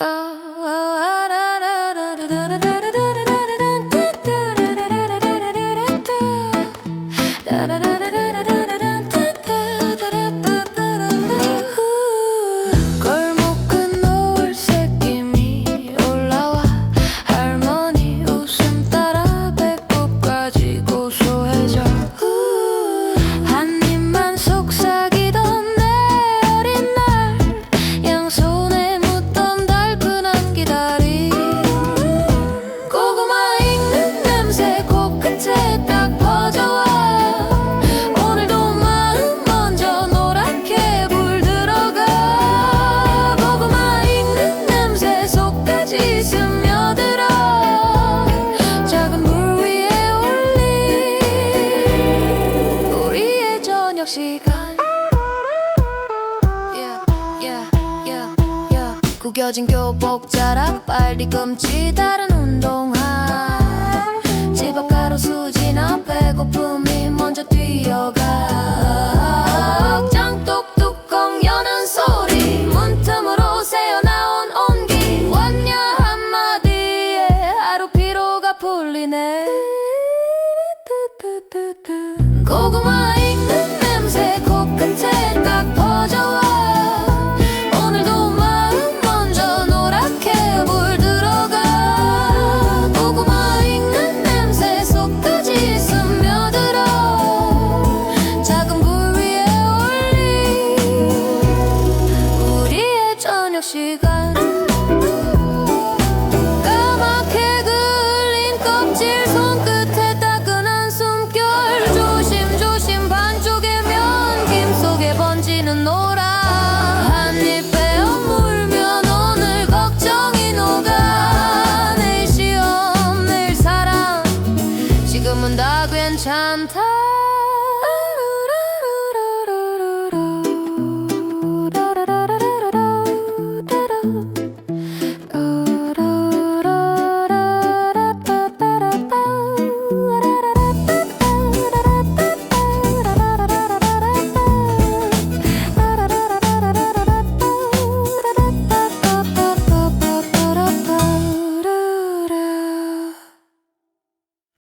Oh. 저녁 시간. Yeah, yeah, yeah, yeah. 구겨진 교복 자락 빨리 금치 다른 운동화. 집 앞 가로수 지나 배고픔이 먼저 뛰어가. 고구마 시간 까맣게 그을린 껍질 손끝에 따끈한 숨결. 조심조심 반쪽의 면김 속에 번지는 노란 한입 빼어 물면 오늘 걱정이 녹아 내일 시험 사랑. 지금은 다 괜찮다.